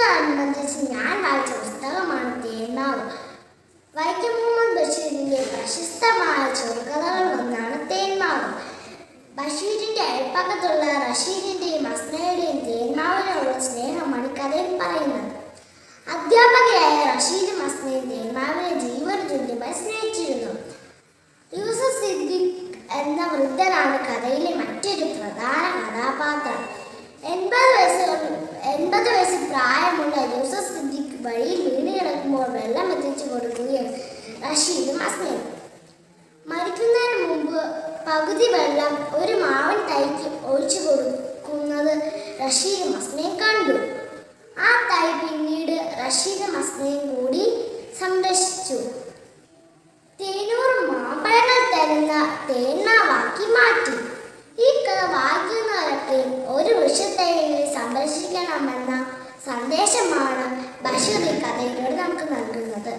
ബഷീറിനോടനുബന്ധിച്ച് ഞാൻ വായിച്ച പുസ്തകമാണ് തേന്മാവ്. വൈക്കം മുഹമ്മദ് ബഷീറിന്റെ പ്രശസ്തമായ ചെറുകഥകൾ ഒന്നാണ് തേന്മാവ്. ബഷീറിന്റെ അയൽപ്പക്കത്തുള്ള റഷീദിന്റെയും അസ്നയുടെയും തേന്മാവിനുള്ള സ്നേഹമാണ് കഥയിൽ പറയുന്നത്. അധ്യാപകയായ റഷീദും അസ്നയും തേന്മാവിനെ തുല്യമായി സ്നേഹിച്ചിരുന്നു യൂസഫ് സിദ്ദിഖ് എന്ന വൃദ്ധനാണ് കഥയിലെ മറ്റൊരു പ്രധാന കഥാപാത്രം. എൺപത് വയസ്സ് എൺപത് വയസ്സ് പ്രായമുള്ള റഷീദും അസ്നയും മരിക്കുന്നതിന് മുമ്പ് പകുതി വെള്ളം ഒരു മാവൻ തൈക്ക് ഒഴിച്ചു കൊടുക്കുന്നത് റഷീദും അസ്നയും കണ്ടു. ആ തൈ പിന്നീട് റഷീദും അസ്നയും കൂടി സംരക്ഷിച്ചു. തേനൂർ മാമ്പഴങ്ങൾ തരുന്ന തേന്മാവാക്കി മാറ്റി. ഈ കഥ വായിക്കുന്നവരൊക്കെ ഒരു വൃക്ഷത്തെ സംരക്ഷിക്കണമെന്ന സന്ദേശമാണ് ബഷീർ ഈ കഥയിലൂടെ നമുക്ക് നൽകുന്നത്.